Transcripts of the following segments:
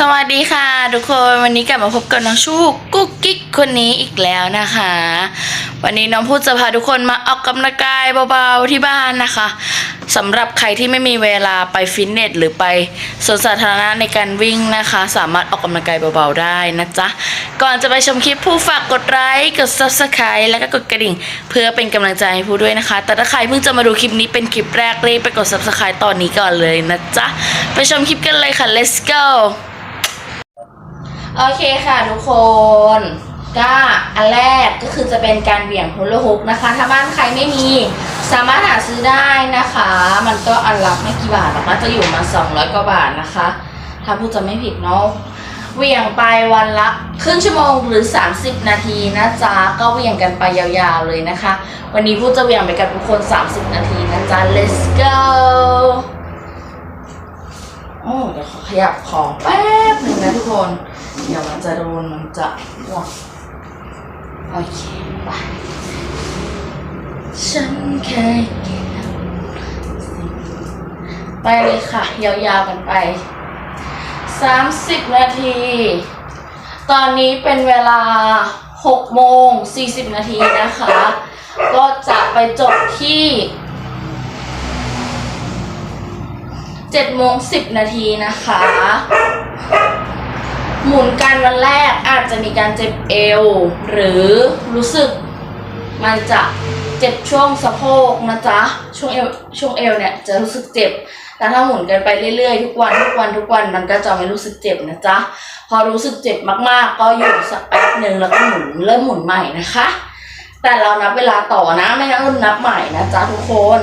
สวัสดีค่ะทุกคนวันนี้กลับมาพบกับน้องชูกุ๊กกิ๊กคนนี้อีกแล้วนะคะ วันนี้น้องพูดจะพาทุกคนมาออกกำลังกายเบาๆที่บ้านนะคะสำหรับใครที่ไม่มีเวลาไปฟิตเนสหรือไปสวนสาธารณะในการวิ่งนะคะ สามารถออกกำลังกายเบาๆได้นะจ๊ะก่อนจะไปชมคลิปผู้ฝากกดไลค์กด Subscribe แล้วก็กดกระดิ่ง เพื่อเป็นกำลังใจให้ผู้ด้วยนะคะ แต่ถ้าใครเพิ่งจะมาดูคลิปนี้เป็นคลิปแรกเลยไปกด Subscribe ตอนนี้ก่อนเลยนะจ๊ะไปชมคลิปกันเลยค่ะ let's go โอเคค่ะทุกคนก็อันแรกก็คือจะเป็นการเบี่ยงโฮลฮุกนะคะ ถ้าบ้านใครไม่มีสามารถหาซื้อได้นะคะ มันก็อันลับไม่กี่บาทแหรอกนจะอยู่มา 200 กว่าบาทนะคะ ถ้าพูดจะไม่ผิดเนาะเวียงไปวันละครึ่งชั่วโมงหรือ 30 นาทีนะจ๊ะก็เวียงกันไปยาวๆเลยนะคะ วันนี้พูดจะเวียงไปกับทุกคน 30 นาทีนะจ๊ะ let's go ยับของแป๊บหนึ่งนะทุกคน เดี๋ยวมันจะโดนมันจะววกโอเคไปฉันแคยกิไปเลยค่ะ ยาวๆกันไป 30 นาที ตอนนี้เป็นเวลา6โมง40 นาทีนะคะ ก็จะไปจบที่ จ็ดโมงสิบนาทีนะคะ หมุนการวันแรกอาจจะมีการเจ็บเอว หรือรู้สึกมันจะเจ็บช่วงสะโพกนะจ๊ะ ช่วงเอวช่วงเอวเนี่ยจะรู้สึกเจ็บ แต่ถ้าหมุนกันไปเรื่อยๆ ทุกวันทุกวันทุกวันมันก็จะไม่รู้สึกเจ็บนะจ๊ะ พอรู้สึกเจ็บมากๆ ก็หยุดสักแป๊บหนึ่งแล้วก็หมุนเริ่มหมุนใหม่นะคะ แต่เรานับเวลาต่อนะไม่งั้นเริ่มนับใหม่นะจ๊ะทุกคน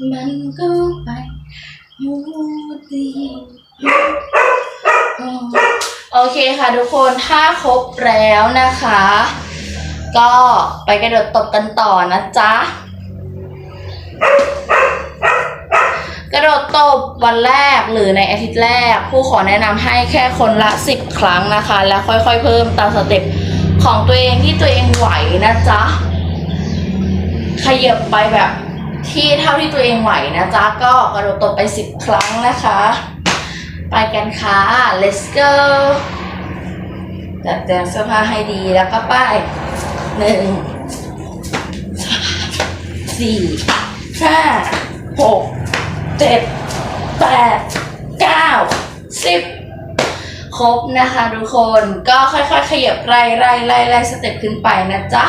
มันก็ไปหูดีโอเคค่ะทุกคนถ้าครบแล้วนะคะ ก็ไปกระโดดตบกันต่อนะจ๊ะ กระโดดตบวันแรกหรือในอาทิตย์แรกผู้ขอแนะนำให้แค่คนละ 10 ครั้งนะคะ แล้วค่อยๆเพิ่มตามสเต็ปของตัวเองที่ตัวเองไหวนะจ๊ะขยับไปแบบ ที่เท่าที่ตัวเองไหวนะจ๊ะก็กระโดดตบไปสิบครั้งนะคะ ไปกันค่ะ let's go จัดแจงเสื้อผ้าให้ดีแล้วก็ไปหนึ่งสี่ห้าหกเจ็ดแปดเก้าสิบครบนะคะทุกคนก็ค่อยๆ ขยับไล่ไล่ไล่ไล่สเต็ปขึ้นไปนะจ๊ะ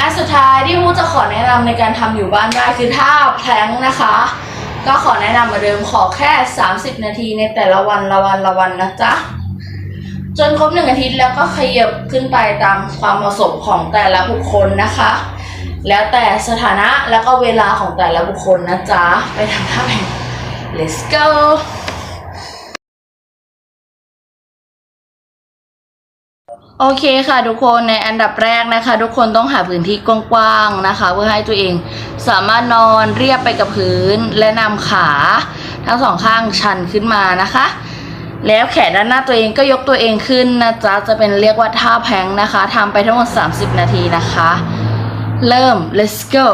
อันสุดท้ายที่มูจะขอแนะนำในการทำอยู่บ้านได้คือท่าแพลงนะคะ ก็ขอแนะนำเหมาเดิมขอแค่ 30 นาทีในแต่ละวันละวันละวันนะจ๊ะจนครบหนึ่งอาทิตย์แล้วก็ขยับขึ้นไปตามความเหมาะสมของแต่ละบุคคลนะคะ แล้วแต่สถานะแล้วก็เวลาของแต่ละบุคคลนะจ๊ะ ไปทำท่าแพลง let's go โอเคค่ะทุกคนในอันดับแรกนะคะ ทุกคนต้องหาพื้นที่กว้างๆนะคะ เพื่อให้ตัวเองสามารถนอนเรียบไปกับพื้นและนำขา ทั้งสองข้างชันขึ้นมานะคะ แล้วแขนด้านหน้าตัวเองก็ยกตัวเองขึ้นนะจ๊ะจะเป็นเรียกว่าท่าแพงนะคะทำไปทั้งหมด 30 นาทีนะคะ เริ่ม let's go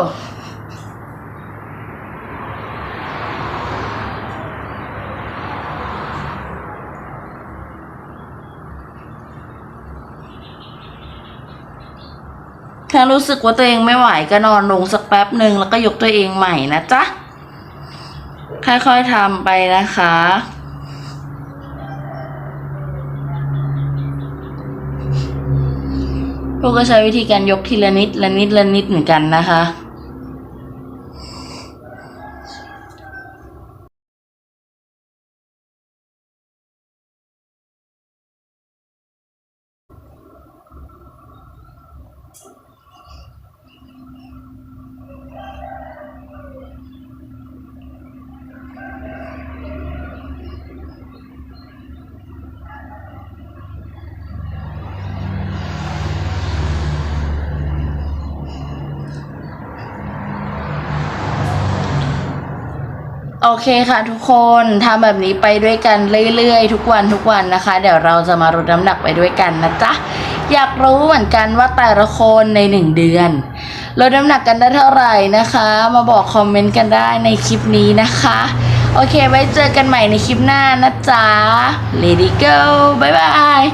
ถ้ารู้สึกว่าตัวเองไม่ไหวก็นอนลงสักแป๊บหนึ่งแล้วก็ยกตัวเองใหม่นะจ๊ะ ค่อยๆทำไปนะคะ พวกก็ใช้วิธีการยกทีละนิดละนิดละนิดเหมือนกันนะคะ โอเคค่ะทุกคนทำแบบนี้ไปด้วยกันเรื่อยๆ ทุกวันทุกวันนะคะ เดี๋ยวเราจะมาลดน้ำหนักไปด้วยกันนะจ๊ะอยากรู้เหมือนกันว่าแต่ละคนในหนึ่งเดือนลดน้ำหนักกันได้เท่าไหร่นะคะ มาบอกคอมเมนต์กันได้ในคลิปนี้นะคะ โอเคไว้เจอกันใหม่ในคลิปหน้านะจ๊ะ Lady Go บ๊ายบาย